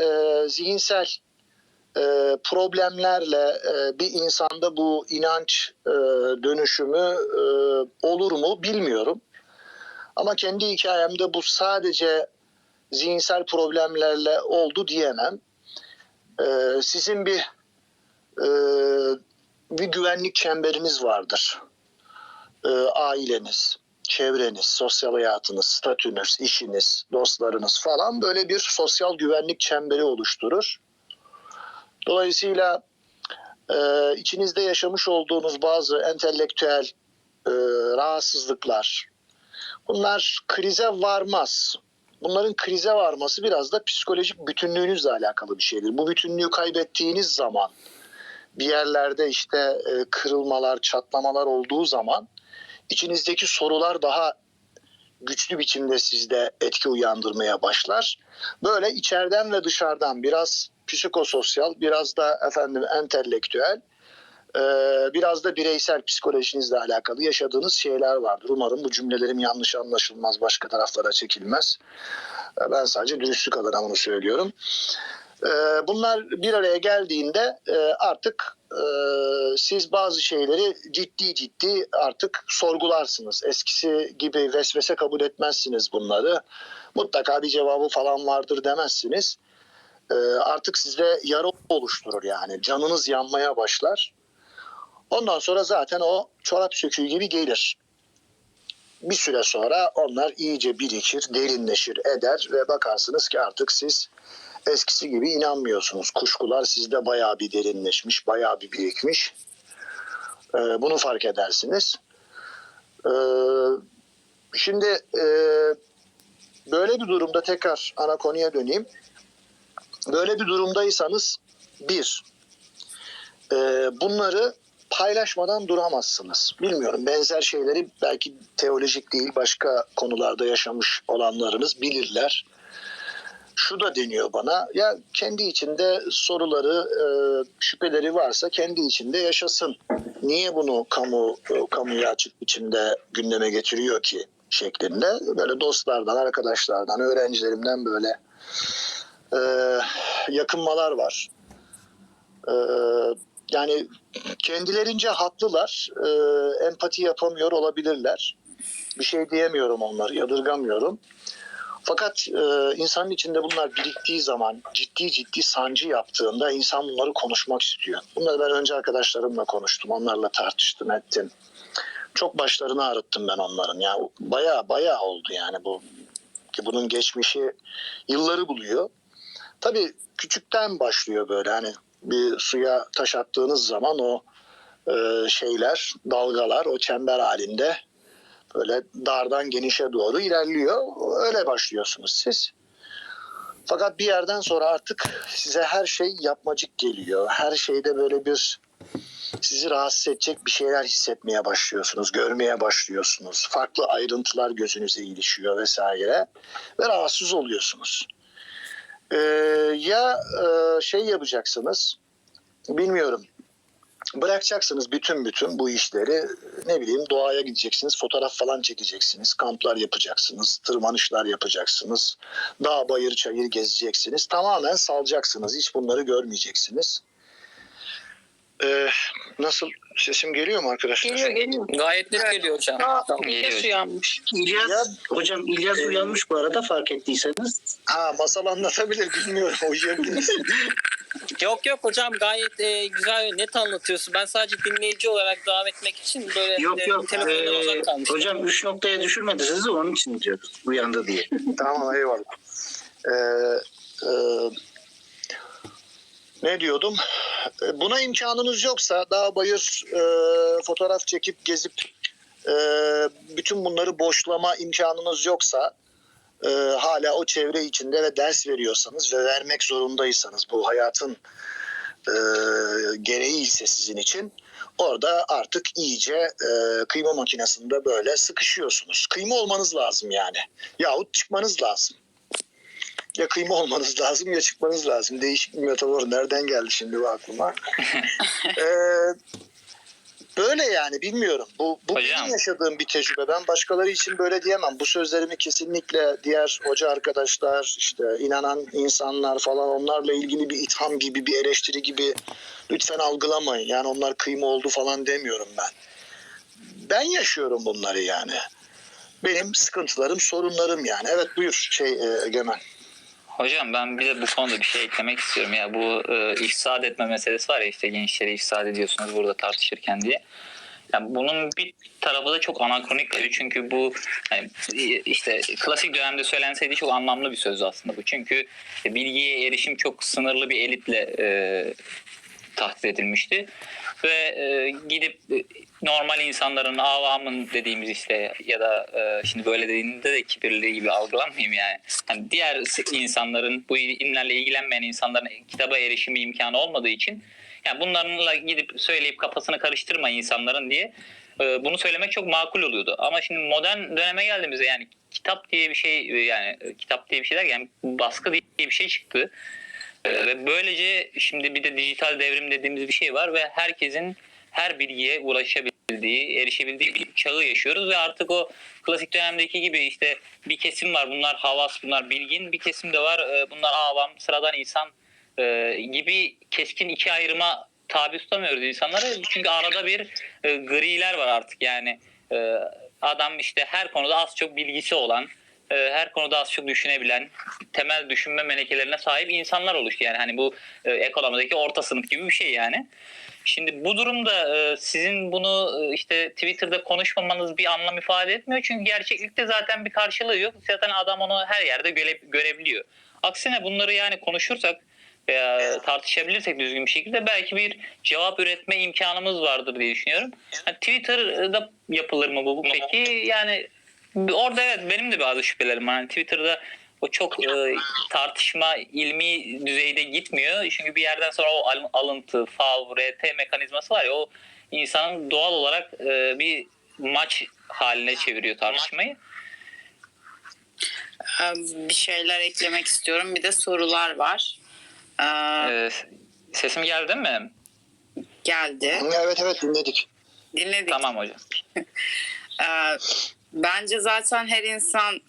e, zihinsel e, problemlerle e, bir insanda bu inanç e, dönüşümü e, olur mu bilmiyorum. Ama kendi hikayemde bu sadece zihinsel problemlerle oldu diyemem. E, sizin bir e, bir güvenlik çemberiniz vardır. E, aileniz, çevreniz, sosyal hayatınız, statünüz, işiniz, dostlarınız falan böyle bir sosyal güvenlik çemberi oluşturur. Dolayısıyla e, içinizde yaşamış olduğunuz bazı entelektüel e, rahatsızlıklar, bunlar krize varmaz. Bunların krize varması biraz da psikolojik bütünlüğünüzle alakalı bir şeydir. Bu bütünlüğü kaybettiğiniz zaman bir yerlerde işte e, kırılmalar, çatlamalar olduğu zaman içinizdeki sorular daha güçlü biçimde sizde etki uyandırmaya başlar. Böyle içeriden ve dışarıdan biraz psikososyal, biraz da efendim entelektüel, e, biraz da bireysel psikolojinizle alakalı yaşadığınız şeyler vardır. Umarım bu cümlelerim yanlış anlaşılmaz, başka taraflara çekilmez. E, Ben sadece dürüstlük adına bunu söylüyorum. E, Bunlar bir araya geldiğinde artık e, siz bazı şeyleri ciddi ciddi artık sorgularsınız. Eskisi gibi vesvese kabul etmezsiniz bunları. Mutlaka bir cevabı falan vardır demezsiniz. E, Artık sizde yara oluşturur yani. Canınız yanmaya başlar. Ondan sonra zaten o çorap söküğü gibi gelir. Bir süre sonra onlar iyice birikir, derinleşir, eder ve bakarsınız ki artık siz eskisi gibi inanmıyorsunuz. Kuşkular sizde bayağı bir derinleşmiş, bayağı bir birikmiş. Ee, bunu fark edersiniz. Ee, şimdi e, böyle bir durumda tekrar ana konuya döneyim. Böyle bir durumdaysanız bir, e, bunları paylaşmadan duramazsınız. Bilmiyorum benzer şeyleri belki teolojik değil başka konularda yaşamış olanlarınız bilirler şu da deniyor bana ya kendi içinde soruları e, şüpheleri varsa kendi içinde yaşasın. Niye bunu kamu e, kamuya açık biçimde gündeme getiriyor ki şeklinde böyle dostlardan, arkadaşlardan, öğrencilerimden böyle e, yakınmalar var. E, yani kendilerince haklılar, e, empati yapamıyor olabilirler. Bir şey diyemiyorum onları, yadırgamıyorum. Fakat e, insanın içinde bunlar biriktiği zaman ciddi ciddi sancı yaptığında insan bunları konuşmak istiyor. Bunları ben önce arkadaşlarımla konuştum. Onlarla tartıştım ettim. Çok başlarını ağrıttım ben onların. Ya baya baya oldu yani bu ki bunun geçmişi yılları buluyor. Tabii küçükten başlıyor böyle hani bir suya taş attığınız zaman o e, şeyler, dalgalar o çember halinde böyle dardan genişe doğru ilerliyor. Öyle başlıyorsunuz siz. Fakat bir yerden sonra artık size her şey yapmacık geliyor. Her şeyde böyle bir sizi rahatsız edecek bir şeyler hissetmeye başlıyorsunuz, görmeye başlıyorsunuz. Farklı ayrıntılar gözünüze ilişiyor vesaire ve rahatsız oluyorsunuz. Ee, ya e, şey yapacaksınız, bilmiyorum bırakacaksınız bütün bütün bu işleri ne bileyim doğaya gideceksiniz fotoğraf falan çekeceksiniz kamplar yapacaksınız tırmanışlar yapacaksınız dağ bayır çayır gezeceksiniz tamamen salacaksınız hiç bunları görmeyeceksiniz Ee, nasıl sesim geliyor mu arkadaşlar? Geliyor geliyor. Gayet net geliyor hocam. Tamam. İlyas uyanmış. İlyas, Ya- hocam İlyas Ee, uyanmış bu arada fark ettiyseniz. Ha masal anlatabilir bilmiyorum uyuyabiliriz. Yok yok hocam gayet e, güzel ve net anlatıyorsun. Ben sadece dinleyici olarak devam etmek için böyle Yok e, yok. telefondan ee, uzak kalmıştım. hocam 3 noktaya düşürmedi sizi onun için diyoruz. Uyandı diye. tamam eyvallah. Ee, e, ne diyordum? E, Buna imkanınız yoksa dağ bayır e, fotoğraf çekip gezip e, bütün bunları boşlama imkanınız yoksa e, hala o çevre içinde ve ders veriyorsanız ve vermek zorundaysanız bu hayatın e, gereği ise sizin için orada artık iyice e, kıyma makinesinde böyle sıkışıyorsunuz. Kıyma olmanız lazım yani. Yahut çıkmanız lazım. Ya kıyma olmanız lazım ya çıkmanız lazım. Değişik bir metafor. Nereden geldi şimdi bu aklıma? Ee, Böyle yani bilmiyorum. Bu, bu Hocam. benim yaşadığım bir tecrübe. Ben başkaları için böyle diyemem. Bu sözlerimi kesinlikle diğer hoca arkadaşlar, işte inanan insanlar falan onlarla ilgili bir itham gibi, bir eleştiri gibi lütfen algılamayın. Yani onlar kıyma oldu falan demiyorum ben. Ben yaşıyorum bunları yani. Benim sıkıntılarım, sorunlarım yani. Evet buyur şey e, Egemen. Hocam ben bir de bu konuda bir şey eklemek istiyorum ya bu e, ifsad etme meselesi var ya işte gençleri ifsad ediyorsunuz burada tartışırken diye. Yani bunun bir tarafı da çok anakronik tabii çünkü bu hani, işte klasik dönemde söylenseydi çok anlamlı bir söz aslında bu. Çünkü işte bilgiye erişim çok sınırlı bir elitle e, tahdit edilmişti. Ve e, gidip e, normal insanların, avamın dediğimiz işte ya da e, şimdi böyle dediğinde de kibirli gibi algılanmayayım yani. Hani diğer insanların, bu ilimlerle ilgilenmeyen insanların kitaba erişimi imkanı olmadığı için yani bunlarla gidip söyleyip kafasını karıştırma insanların diye e, bunu söylemek çok makul oluyordu. Ama şimdi modern döneme geldiğimizde yani kitap diye bir şey e, yani e, kitap diye bir şey derken yani baskı diye bir şey çıktı. Ee, Ve böylece şimdi bir de dijital devrim dediğimiz bir şey var ve herkesin her bilgiye ulaşabildiği, erişebildiği bir çağı yaşıyoruz ve artık o klasik dönemdeki gibi işte bir kesim var. Bunlar havas, bunlar bilgin, bir kesim de var e, bunlar avam, sıradan insan e, gibi keskin iki ayrıma tabi tutamıyoruz insanları. Çünkü arada bir e, griler var artık. Yani adam işte her konuda az çok bilgisi olan, her konuda az çok düşünebilen, temel düşünme melekelerine sahip insanlar oluştu. Yani hani bu e, ekonomideki orta sınıf gibi bir şey yani. Şimdi bu durumda e, sizin bunu e, işte Twitter'da konuşmamanız bir anlam ifade etmiyor. Çünkü gerçeklikte zaten bir karşılığı yok. Zaten adam onu her yerde göre, görebiliyor. Aksine bunları yani konuşursak veya tartışabilirsek düzgün bir şekilde belki bir cevap üretme imkanımız vardır diye düşünüyorum. Yani Twitter'da yapılır mı bu peki? Yani orada evet benim de bazı şüphelerim var. Yani Twitter'da o çok e, tartışma ilmi düzeyde gitmiyor. Çünkü bir yerden sonra o al- alıntı, fav, RT mekanizması var ya o insanın doğal olarak e, bir maç haline çeviriyor tartışmayı. Ee, bir şeyler eklemek istiyorum. Bir de sorular var. Ee, E, sesim geldi mi? geldi. Evet evet dinledik. Dinledik. Tamam hocam. Bence zaten her insan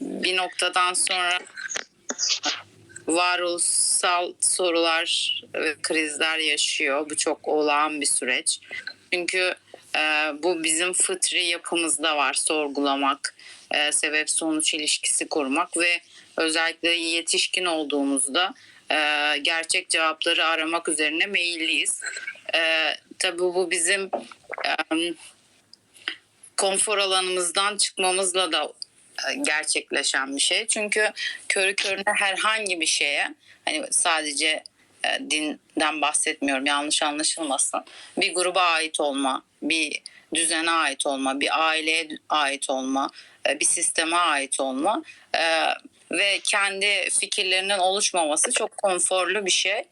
bir noktadan sonra varoluşsal sorular ve krizler yaşıyor. Bu çok olağan bir süreç. Çünkü e, bu bizim fıtri yapımızda var sorgulamak, e, sebep sonuç ilişkisi kurmak ve özellikle yetişkin olduğumuzda e, gerçek cevapları aramak üzerine meyilliyiz. E, tabii bu bizim e, konfor alanımızdan çıkmamızla da e, gerçekleşen bir şey. Çünkü körü körüne herhangi bir şeye hani sadece e, dinden bahsetmiyorum yanlış anlaşılmasın. Bir gruba ait olma, bir düzene ait olma, bir aileye ait olma, e, bir sisteme ait olma ve kendi fikirlerinin oluşmaması çok konforlu bir şey.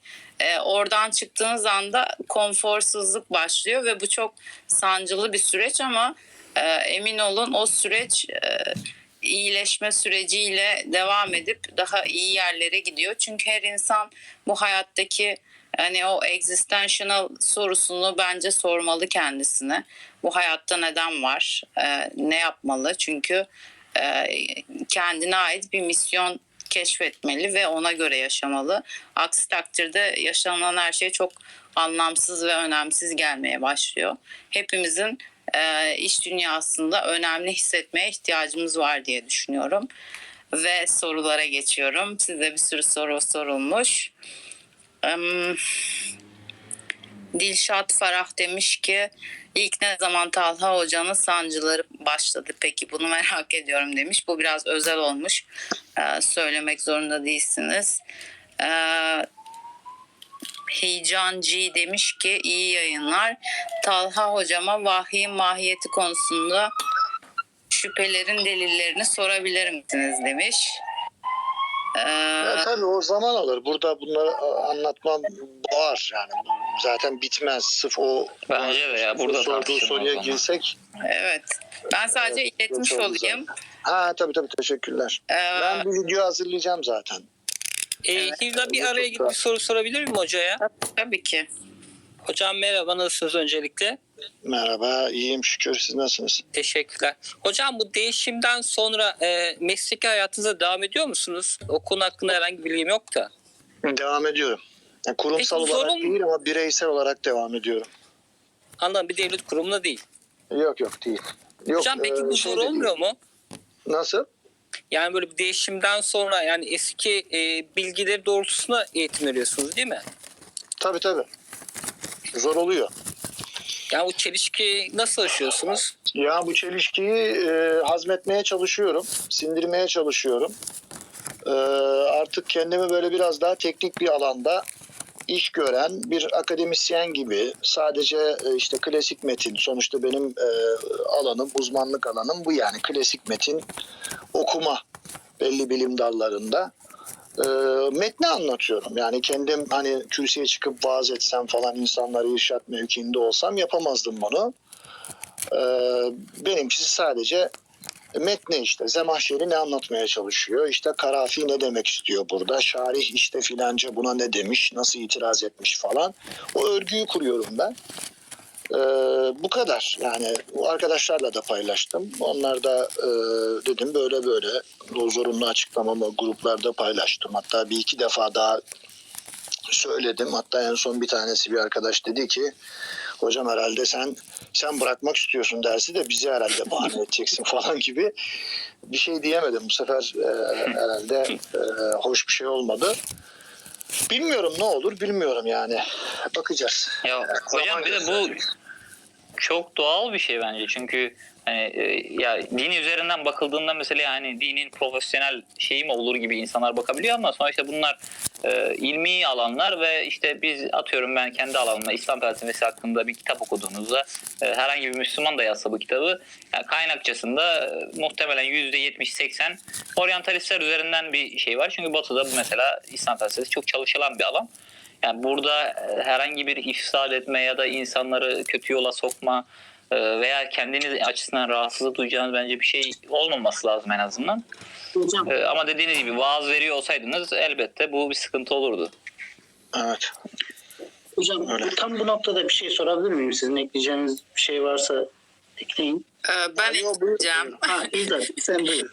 E, oradan çıktığınız anda konforsuzluk başlıyor ve bu çok sancılı bir süreç ama e, emin olun o süreç e, iyileşme süreciyle devam edip daha iyi yerlere gidiyor. Çünkü her insan bu hayattaki hani o existential sorusunu bence sormalı kendisine. Bu hayatta neden var? E, ne yapmalı? Çünkü kendine ait bir misyon keşfetmeli ve ona göre yaşamalı. Aksi takdirde yaşanan her şey çok anlamsız ve önemsiz gelmeye başlıyor. Hepimizin e, iş dünyasında önemli hissetmeye ihtiyacımız var diye düşünüyorum. Ve sorulara geçiyorum. Size bir sürü soru sorulmuş. Em, Dilşat Farah demiş ki ilk ne zaman Talha Hoca'nın sancıları başladı peki bunu merak ediyorum demiş. Bu biraz özel olmuş. Ee, söylemek zorunda değilsiniz. Ee, Heyecan G demiş ki iyi yayınlar. Talha hocama vahyin mahiyeti konusunda şüphelerin delillerini sorabilir misiniz demiş. Ee, Ya tabii o zaman alır. Burada bunları anlatmam var yani. Zaten bitmez. Sırf o Bence de ya, burada sorduğu tartışılmaz soruya ama. girsek. evet. Ben sadece Evet, iletmiş çok olayım. Ha tabii tabii teşekkürler. Ee, Ben bir video hazırlayacağım zaten. E, Hilda bir araya gidip bir soru sorabilir miyim hocaya? tabii ki. Hocam merhaba nasılsınız öncelikle? Merhaba, iyiyim şükür. Siz nasılsınız? Teşekkürler. Hocam bu değişimden sonra e, mesleki hayatınıza devam ediyor musunuz? O konu hakkında herhangi bir bilgim yok da. Devam ediyorum. Yani kurumsal Peki, olarak zorun- değil ama bireysel olarak devam ediyorum. Anladım bir devlet kurumunda değil. Yok yok değil. Yok, Hocam peki e, bu şey zor olmuyor mu? Nasıl? Yani böyle bir değişimden sonra yani eski e, bilgileri doğrultusunda eğitim veriyorsunuz değil mi? Tabii tabii. Zor oluyor. Yani bu çelişki nasıl aşıyorsunuz? Ya bu çelişkiyi e, hazmetmeye çalışıyorum. Sindirmeye çalışıyorum. E, artık kendimi böyle biraz daha teknik bir alanda iş gören bir akademisyen gibi sadece e, işte klasik metin sonuçta benim e, alanım uzmanlık alanım bu yani klasik metin okuma belli bilim dallarında e, metni anlatıyorum. Yani kendim hani kürsüye çıkıp vaaz etsem falan insanları irşat mevkiinde olsam yapamazdım bunu. Ee, benimkisi sadece metne işte. Zemahşeri ne anlatmaya çalışıyor? İşte Karafi ne demek istiyor burada? Şarih işte filanca buna ne demiş? Nasıl itiraz etmiş falan. O örgüyü kuruyorum ben. Ee, bu kadar. Yani arkadaşlarla da paylaştım. Onlar da e, dedim böyle böyle o zorunlu açıklamamı gruplarda paylaştım. Hatta bir iki defa daha söyledim. Hatta en son bir tanesi bir arkadaş dedi ki hocam herhalde sen sen bırakmak istiyorsun dersi de bizi herhalde bahane edeceksin falan gibi bir şey diyemedim. Bu sefer e, herhalde e, hoş bir şey olmadı. Bilmiyorum ne olur bilmiyorum yani. Bakacağız. Ya hocam zaman bir de bu çok doğal bir şey bence çünkü hani e, ya dini üzerinden bakıldığında mesela hani dinin profesyonel şeyi mi olur gibi insanlar bakabiliyor ama sonuçta bunlar e, ilmi alanlar ve işte biz atıyorum ben kendi alanımda İslam felsefesi hakkında bir kitap okuduğunuzda e, herhangi bir Müslüman da yazsa bu kitabı yani kaynakçasında e, muhtemelen %70-80 oryantalistler üzerinden bir şey var. Çünkü batıda bu mesela İslam felsefesi çok çalışılan bir alan. Yani burada e, herhangi bir ifsad etme ya da insanları kötü yola sokma e, veya kendiniz açısından rahatsızlık duyacağınız bence bir şey olmaması lazım en azından. Hocam E, Ama dediğiniz gibi vaaz veriyor olsaydınız elbette bu bir sıkıntı olurdu. Evet. Hocam Öyle. tam bu noktada bir şey sorabilir miyim? Sizin ekleyeceğiniz bir şey varsa ekleyin. Ee, ben Alo, ekleyeceğim. Ha İzzet sen buyur.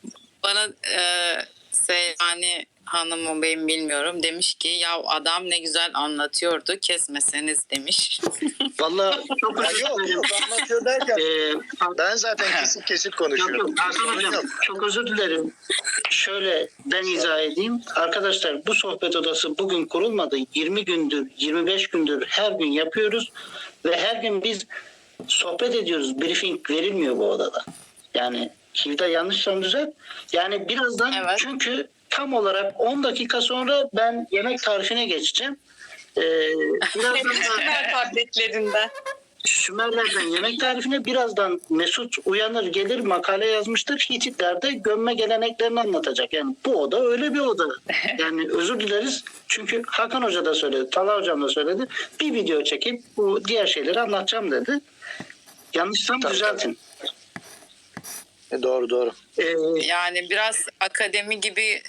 Bana e, Seyhani hanımı benim bilmiyorum demiş ki ya adam ne güzel anlatıyordu kesmeseniz demiş. Vallahi çok Ya yok yok anlatıyor derken Ee, ben zaten kesik kesik Yok konuşuyorum. yok Hakan Hocam çok özür dilerim. Şöyle ben izah edeyim. Arkadaşlar bu sohbet odası bugün kurulmadı. 20 gündür, 25 gündür her gün yapıyoruz. Ve her gün biz sohbet ediyoruz. Briefing verilmiyor bu odada. Yani Hilda yanlışsam düzelt. Yani birazdan Evet. çünkü tam olarak 10 dakika sonra ben yemek tarifine geçeceğim. Ee, birazdan da- tabletlerinden. Sümerlerden yemek tarifine birazdan Mesut uyanır gelir makale yazmıştır. Hititlerde gömme geleneklerini anlatacak. Yani bu oda öyle bir oda. Yani özür dileriz. Çünkü Hakan Hoca da söyledi, Talha Hocam da söyledi. Bir video çekip bu diğer şeyleri anlatacağım dedi. Yanlışsam Tabii, düzeltin. E, doğru doğru. Ee, Yani biraz akademi gibi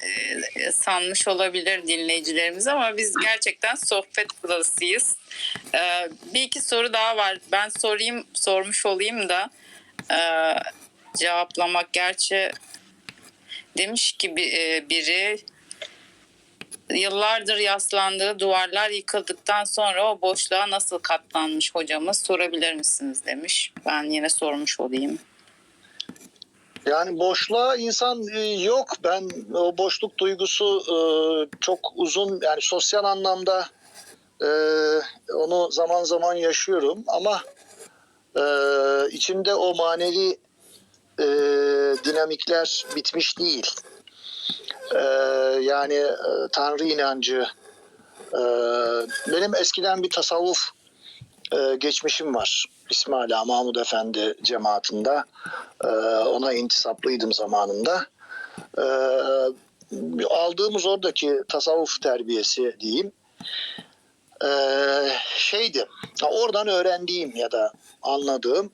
e, sanmış olabilir dinleyicilerimiz ama biz gerçekten sohbet odasıyız. Ee, bir iki soru daha var. Ben sorayım, sormuş olayım da e, cevaplamak gerçi demiş ki bi- e, biri yıllardır yaslandığı duvarlar yıkıldıktan sonra o boşluğa nasıl katlanmış hocamız sorabilir misiniz demiş. Ben yine sormuş olayım. Yani boşluğa insan e, yok. Ben o boşluk duygusu e, çok uzun yani sosyal anlamda e, onu zaman zaman yaşıyorum ama içimde o manevi dinamikler bitmiş değil. Yani Tanrı inancı benim eskiden bir tasavvuf geçmişim var. İsmail Ağa Mahmud Efendi cemaatinde. E, ona intisaplıydım zamanında. E, aldığımız oradaki tasavvuf terbiyesi diyeyim. E, şeydi, oradan öğrendiğim ya da anladığım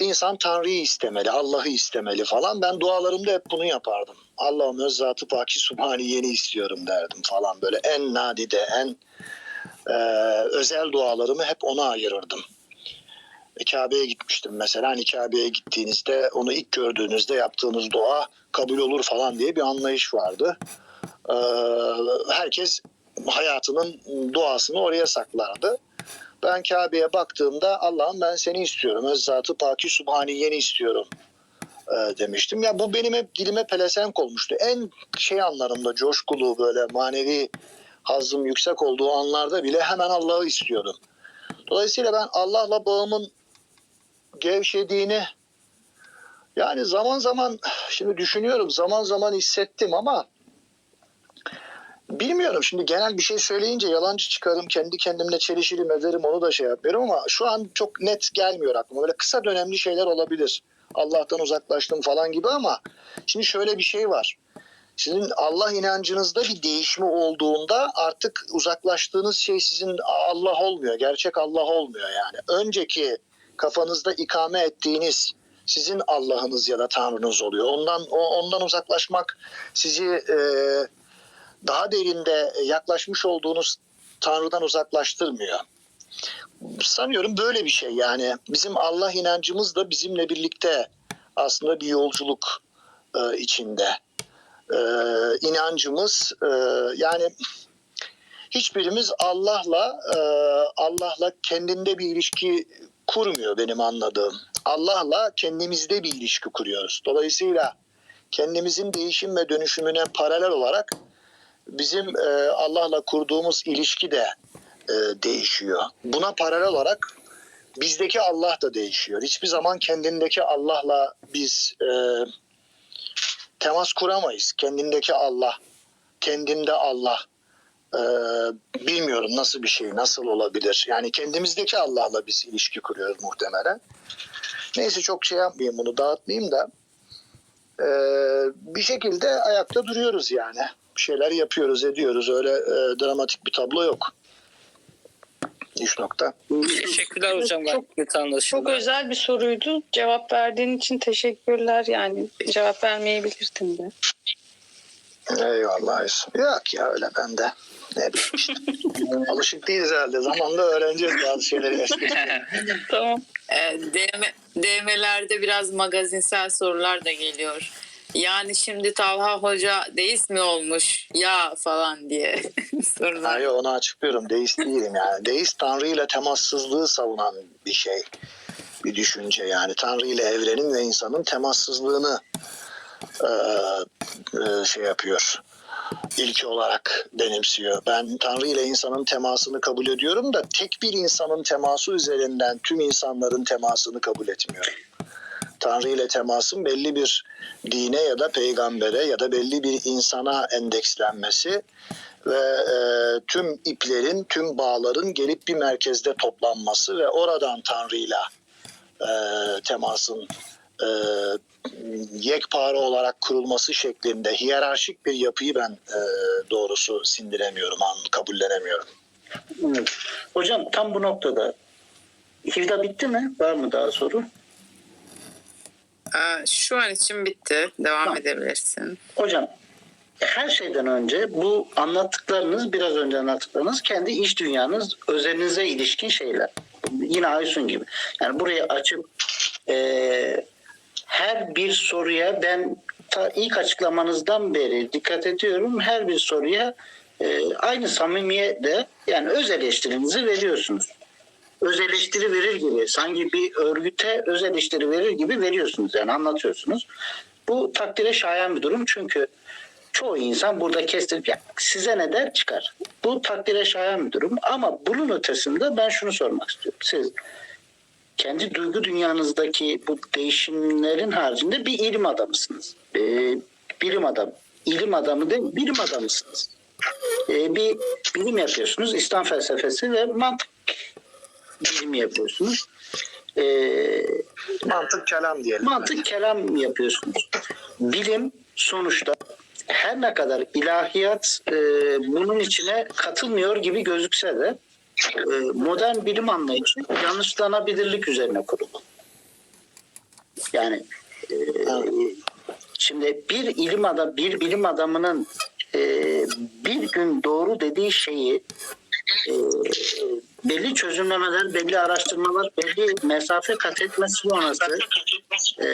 insan Tanrı'yı istemeli, Allah'ı istemeli falan. Ben dualarımda hep bunu yapardım. Allah'ım öz zatı paki subhani yeni istiyorum derdim falan böyle en nadide, en e, özel dualarımı hep ona ayırırdım. Kabe'ye gitmiştim mesela. Hani Kabe'ye gittiğinizde onu ilk gördüğünüzde yaptığınız dua kabul olur falan diye bir anlayış vardı. E, herkes hayatının duasını oraya saklardı. Ben Kabe'ye baktığımda Allah'ım ben seni istiyorum. Öz zatı paki subhaniyeni istiyorum e, demiştim. Ya bu benim hep dilime pelesenk olmuştu. En şey anlarımda coşkulu böyle manevi hazım yüksek olduğu anlarda bile hemen Allah'ı istiyordum. Dolayısıyla ben Allah'la bağımın gevşediğini yani zaman zaman şimdi düşünüyorum zaman zaman hissettim ama bilmiyorum. Şimdi genel bir şey söyleyince yalancı çıkarım kendi kendimle çelişirim ederim onu da şey yapıyorum ama şu an çok net gelmiyor aklıma. Böyle kısa dönemli şeyler olabilir. Allah'tan uzaklaştım falan gibi ama şimdi şöyle bir şey var. Sizin Allah inancınızda bir değişme olduğunda artık uzaklaştığınız şey sizin Allah olmuyor. Gerçek Allah olmuyor yani. Önceki kafanızda ikame ettiğiniz sizin Allah'ınız ya da Tanrınız oluyor. Ondan o- ondan uzaklaşmak sizi e, daha derinde yaklaşmış olduğunuz Tanrı'dan uzaklaştırmıyor. Sanıyorum böyle bir şey yani bizim Allah inancımız da bizimle birlikte aslında bir yolculuk e, içinde. E, inancımız e, yani hiçbirimiz Allah'la e, Allah'la kendinde bir ilişki kurmuyor benim anladığım. Allah'la kendimizde bir ilişki kuruyoruz. Dolayısıyla kendimizin değişim ve dönüşümüne paralel olarak bizim e, Allah'la kurduğumuz ilişki de e, değişiyor. Buna paralel olarak bizdeki Allah da değişiyor. Hiçbir zaman kendindeki Allah'la biz e, temas kuramayız. Kendindeki Allah, kendinde Allah. E, bilmiyorum nasıl bir şey, nasıl olabilir. Yani kendimizdeki Allah'la biz ilişki kuruyoruz muhtemelen. Neyse çok şey yapmayayım bunu dağıtmayayım da e, bir şekilde ayakta duruyoruz yani. Bir şeyler yapıyoruz, ediyoruz. Öyle e, dramatik bir tablo yok. İş nokta. Teşekkürler hocam. Çok-. Çok özel bir soruydu. Cevap verdiğin için teşekkürler. Yani cevap vermeyebilirdin de. Eyvallah. Yok ya öyle ben Alışık değiliz herhalde. Zamanla öğreneceğiz bazı şeyleri. Tamam. E, DM, DM'lerde biraz magazinsel sorular da geliyor. Yani şimdi Talha Hoca deist mi olmuş ya falan diye sorular. Hayır onu açıklıyorum. Deist değilim yani. Deist Tanrı ile temassızlığı savunan bir şey. Bir düşünce yani. Tanrı ile evrenin ve insanın temassızlığını e, e, şey yapıyor. İlki olarak benimsiyor. Ben Tanrı ile insanın temasını kabul ediyorum da tek bir insanın teması üzerinden tüm insanların temasını kabul etmiyorum. Tanrı ile temasın belli bir dine ya da peygambere ya da belli bir insana endekslenmesi ve e, tüm iplerin, tüm bağların gelip bir merkezde toplanması ve oradan Tanrı'yla e, temasın e, yekpare olarak kurulması şeklinde hiyerarşik bir yapıyı ben e, doğrusu sindiremiyorum, an, kabullenemiyorum. Evet. Hocam tam bu noktada Hivda bitti mi? Var mı daha soru? Aa, şu an için bitti. Devam Tamam. edebilirsin. Hocam her şeyden önce bu anlattıklarınız biraz önce anlattıklarınız kendi iş dünyanız özelinize ilişkin şeyler. Yine Aysun gibi. Yani burayı açıp e, her bir soruya ben ta ilk açıklamanızdan beri dikkat ediyorum. Her bir soruya e, aynı samimiyetle yani öz eleştirinizi veriyorsunuz. Öz eleştiri verir gibi sanki bir örgüte öz eleştiri verir gibi veriyorsunuz yani anlatıyorsunuz. Bu takdire şayan bir durum çünkü çoğu insan burada kestirip ya size ne der çıkar. Bu takdire şayan bir durum ama bunun ötesinde ben şunu sormak istiyorum. Siz kendi duygu dünyanızdaki bu değişimlerin haricinde bir ilim adamısınız. Ee, bilim adam. İlim adamı değil, bilim adamısınız. Ee, bir bilim yapıyorsunuz. İslam felsefesi ve mantık bilimi yapıyorsunuz. Ee, Mantık kelam diyelim. mantık kelam yapıyorsunuz. Bilim sonuçta her ne kadar ilahiyat e, bunun içine katılmıyor gibi gözükse de e, modern bilim anlayışı yanlışlanabilirlik üzerine kurulu. Yani e, şimdi bir ilim adam bir bilim adamının e, bir gün doğru dediği şeyi e, belli çözümlemeler, belli araştırmalar, belli mesafe kat etmesi sonrası e,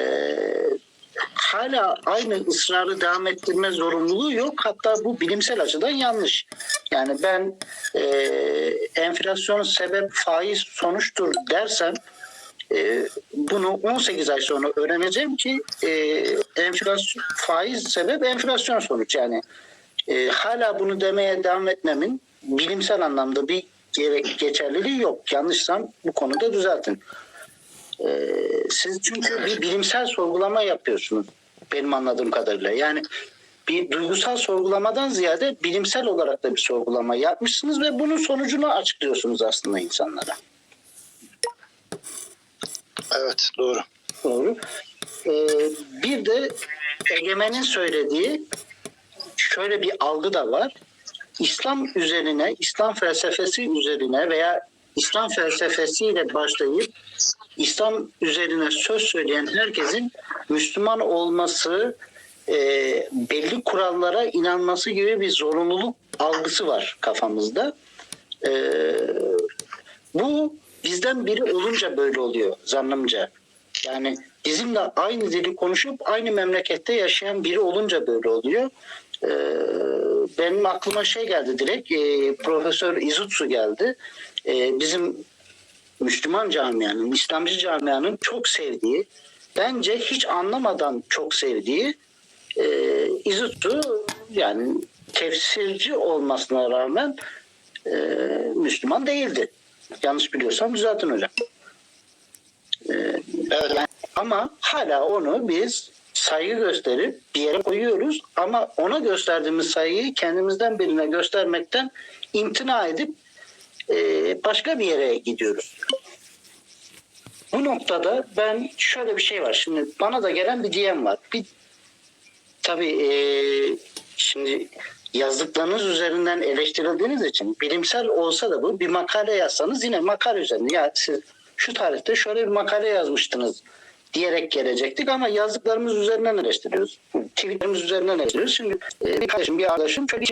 hala aynı ısrarı devam ettirme zorunluluğu yok. Hatta bu bilimsel açıdan yanlış. Yani ben e, enflasyon sebep faiz sonuçtur dersem e, bunu 18 ay sonra öğreneceğim ki e, enflasyon faiz sebep enflasyon sonuç yani e, hala bunu demeye devam etmemin bilimsel anlamda bir gerek geçerliliği yok. Yanlışsam bu konuda düzeltin. E, siz çünkü bir bilimsel sorgulama yapıyorsunuz benim anladığım kadarıyla. Yani bir duygusal sorgulamadan ziyade bilimsel olarak da bir sorgulama yapmışsınız ve bunun sonucunu açıklıyorsunuz aslında insanlara. Evet doğru. Doğru. Ee, bir de Egemen'in söylediği şöyle bir algı da var. İslam üzerine, İslam felsefesi üzerine veya İslam felsefesiyle başlayıp İslam üzerine söz söyleyen herkesin Müslüman olması, e, belli kurallara inanması gibi bir zorunluluk algısı var kafamızda. E, bu bizden biri olunca böyle oluyor zannımca. Yani bizimle aynı dili konuşup aynı memlekette yaşayan biri olunca böyle oluyor. Ee, benim aklıma şey geldi direkt. e, Profesör İzutsu geldi. Ee, bizim Müslüman camianın, İslamcı camianın çok sevdiği, bence hiç anlamadan çok sevdiği e, İzutsu yani tefsirci olmasına rağmen e, Müslüman değildi. Yanlış biliyorsam düzeltin hocam. Ee, Evet. yani ama hala onu biz saygı gösterip bir yere koyuyoruz ama ona gösterdiğimiz saygıyı kendimizden birine göstermekten imtina edip e, başka bir yere gidiyoruz. Bu noktada ben şöyle bir şey var. Şimdi bana da gelen bir DM var. Bir tabii e, şimdi yazdıklarınız üzerinden eleştirildiğiniz için bilimsel olsa da bu bir makale yazsanız yine makale üzerinde. Ya siz şu tarihte şöyle bir makale yazmıştınız diyerek gelecektik ama yazdıklarımız üzerinden eleştiriyoruz. Tweetlerimiz üzerinden eleştiriyoruz. Şimdi bir kardeşim, bir arkadaşım şöyle